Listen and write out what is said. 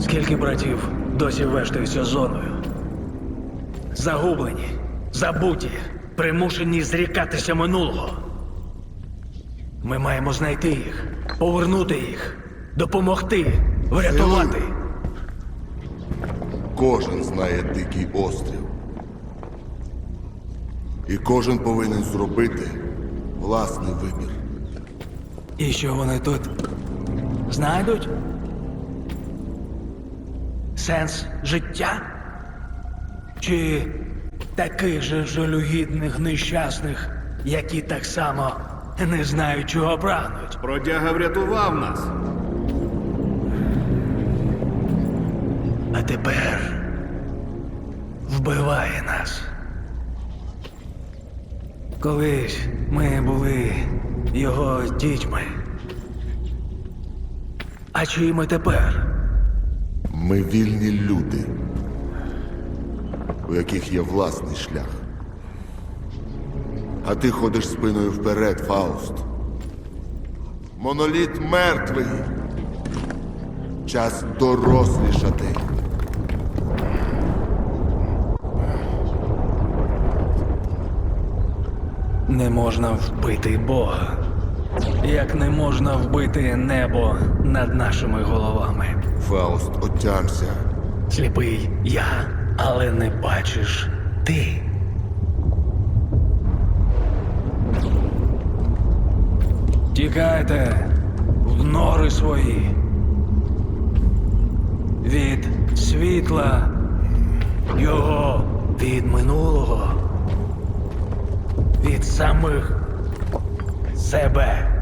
Скільки братів досі вештаються зоною? Загублені, забуті, примушені зрікатися минулого. Ми маємо знайти їх, повернути їх, допомогти, врятувати. Кожен знає дикий острів. І кожен повинен зробити власний вибір. І що вони тут знайдуть? Сенс життя? Чи таких же жалюгідних нещасних, які так само не знають, чого прагнуть? Бродяга врятував нас. А тепер вбиває нас. Колись ми були його дітьми. А чиї ми тепер? Ми вільні люди, у яких є власний шлях. А ти ходиш спиною вперед, Фауст. Моноліт мертвий. Час дорослішати. Не можна вбити Бога, як не можна вбити небо над нашими головами. Фауст, отямся. Сліпий я, але не бачиш ти. Тікайте в нори свої. Від світла його від минулого, від самих себе.